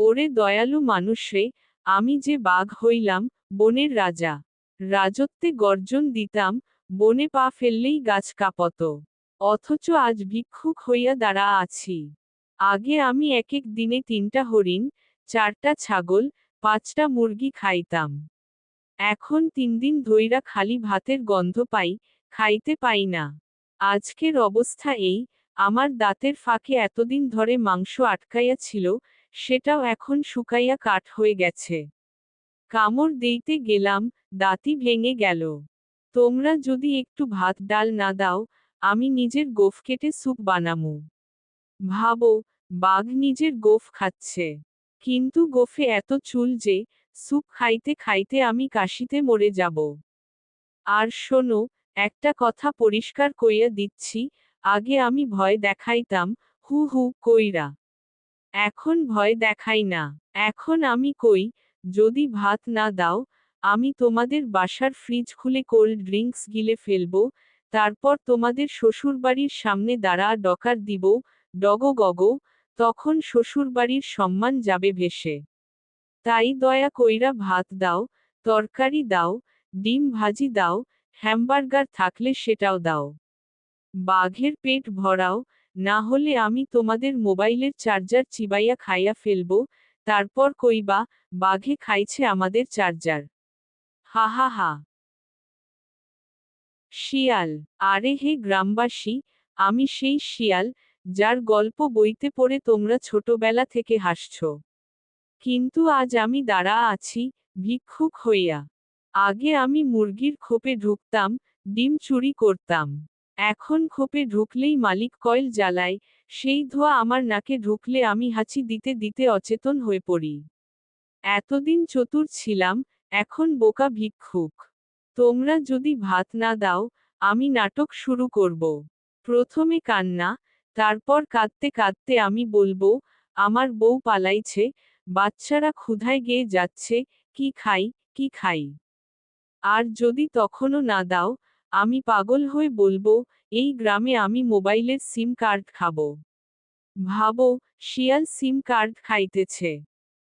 ওরে দয়ালু মানুষ আমি যে বাঘ হইলাম, বনের রাজা। রাজত্বে গর্জন দিতাম, বনে পা ফেললেই গাছ কাঁপত। অথচ আজ ভিক্ষুক হইয়া দাঁড়া আছি। আগে আমি এক এক দিনে তিনটা হরিণ, চারটা ছাগল, পাঁচটা মুরগি খাইতাম। এখন তিন দিন ধইরা খালি ভাতের গন্ধ পাই, খাইতে পাই না। আজকের অবস্থা এই, আমার দাঁতের ফাঁকে এতদিন ধরে মাংস আটকাইয়া ছিল সেটাও এখন শুকাইয়া কাঠ হয়ে গেছে। কামড় দেইতে গেলাম দাঁতি ভেঙে গেল। তোমরা যদি একটু ভাত ডাল না দাও, আমি নিজের গোফ কেটে স্যুপ বানামু। ভাবো, বাঘ নিজের গোফ খাচ্ছে। কিন্তু গোফে এত চুল যে, স্যুপ খাইতে খাইতে আমি কাশিতে মরে যাব। আর শোনো, একটা কথা পরিষ্কার কইয়া দিচ্ছি, আগে আমি ভয় দেখাইতাম, হু হু কইরা। এখন ভয় দেখাই না। এখন আমি কই, যদি ভাত না দাও, আমি তোমাদের বাসার ফ্রিজ খুলে কোল্ড ড্রিঙ্কস গিলে ফেলব, তারপর তোমাদের শ্বশুরবাড়ির সামনে দাঁড়া ডকার দিব, ডগ গগ, তখন শ্বশুরবাড়ির সম্মান যাবে ভেসে। তাই দয়া কইরা ভাত দাও, তরকারি দাও, ডিম ভাজি দাও, হ্যামবার্গার থাকলে সেটাও দাও। বাঘের পেট ভরাও না হলে আমি তোমাদের মোবাইলের চার্জার চিবাইয়া খাইয়া ফেলব, তারপর কইবা, বাঘে খাইছে আমাদের চার্জার। হা হা হা। শিয়াল, আরে হে গ্রামবাসী, আমি সেই শিয়াল, যার গল্প বইতে পড়ে তোমরা ছোটবেলা থেকে হাসছ। কিন্তু আজ আমি দাঁড়া আছি, ভিক্ষুক হইয়া। আগে আমি মুরগির খোপে ঢুকতাম, ডিম চুরি করতাম। এখন খোপে ঢুকলেই মালিক কয়েল জ্বালায়, সেই ধোয়া আমার নাকে ঢুকলে আমি হাঁচি দিতে দিতে অচেতন হয়ে পড়ি। এতদিন চতুর ছিলাম, এখন বোকা ভিক্ষুক। তোমরা যদি ভাত না দাও, আমি নাটক শুরু করব। প্রথমে কান্না, তারপর কাঁদতে কাঁদতে আমি বলব, আমার বউ পালাইছে, বাচ্চারা ক্ষুধায় গিয়ে যাচ্ছে, কি খাই কি খাই? আর যদি তখনও না দাও আমি পাগল হয়ে বলব, এই গ্রামে আমি মোবাইলের সিম কার্ড খাব। ভাবো, শিয়াল সিম কার্ড খাইতেছে।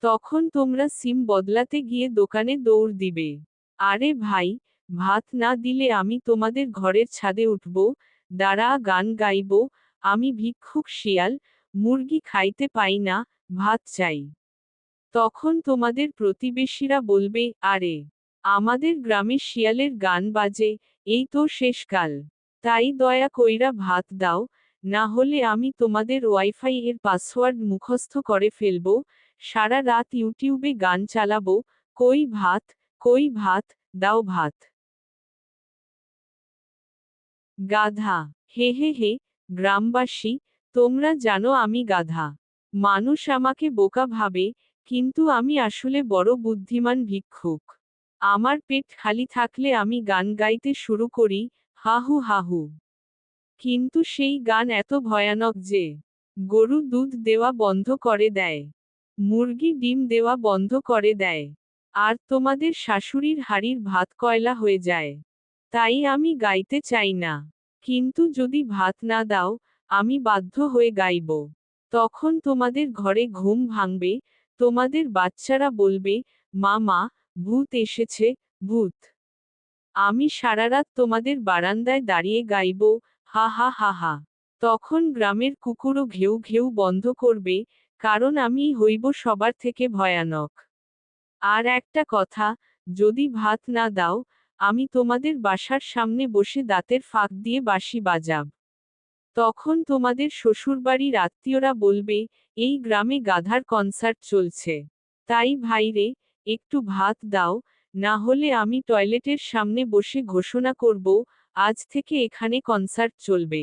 তখন তোমরা সিম বদলাতে গিয়ে দোকানে দৌড় দিবে। আরে ভাই, ভাত না দিলে আমি তোমাদের ঘরের ছাদে উঠব, দাঁড়া গান গাইব, আমি ভিক্ষুক শিয়াল, মুরগি খাইতে পাই না, ভাত চাই। তখন তোমাদের প্রতিবেশীরা বলবে, আরে, আমাদের গ্রামে শিয়ালের গান বাজে এই তো শেষকাল তাই দয়া কইরা ভাত দাও, না হলে আমি তোমাদের ওয়াইফাই এর পাসওয়ার্ড মুখস্থ করে ফেলব, সারা রাত ইউটিউবে গান চালাবো, কই ভাত কই ভাত, দাও ভাত। গাধা, হে হে হে, গ্রামবাসী, তোমরা জানো আমি গাধা। মানুষ আমাকে বোকা ভাবে, কিন্তু আমি আসলে বড় বুদ্ধিমান ভিক্ষুক। আমার পেট খালি থাকলে আমি গান গাইতে শুরু করি, হাহু হাহু। কিন্তু সেই গান এত ভয়ানক যে, গরু দুধ দেওয়া বন্ধ করে দেয়, মুরগি ডিম দেওয়া বন্ধ করে দেয়, আর তোমাদের শাশুড়ির হাড়ির ভাত কয়লা হয়ে যায়। তাই আমি গাইতে চাই না, কিন্তু যদি ভাত না দাও, আমি বাধ্য হয়ে গাইব। তখন তোমাদের ঘরে ঘুম ভাঙবে, তোমাদের বাচ্চারা বলবে, মা মা ভূত এসেছে, ভূত। আমি সারারাত তোমাদের বারান্দায় দাঁড়িয়ে গাইব, হা হা হা হা। তখন গ্রামের কুকুরও ঘেউ ঘেউ বন্ধ করবে, কারণ আমি হইব সবার থেকে ভয়ানক। আর একটা কথা, যদি ভাত না দাও, আমি তোমাদের বাসার সামনে বসে দাঁতের ফাঁক দিয়ে বাঁশি বাজাব। তখন তোমাদের শ্বশুরবাড়ির আত্মীয়রা বলবে, এই গ্রামে গাধার কনসার্ট চলছে। তাই ভাইরে একটু ভাত দাও, না হলে আমি টয়লেটের সামনে বসে ঘোষণা করব, আজ থেকে এখানে কনসার্ট চলবে।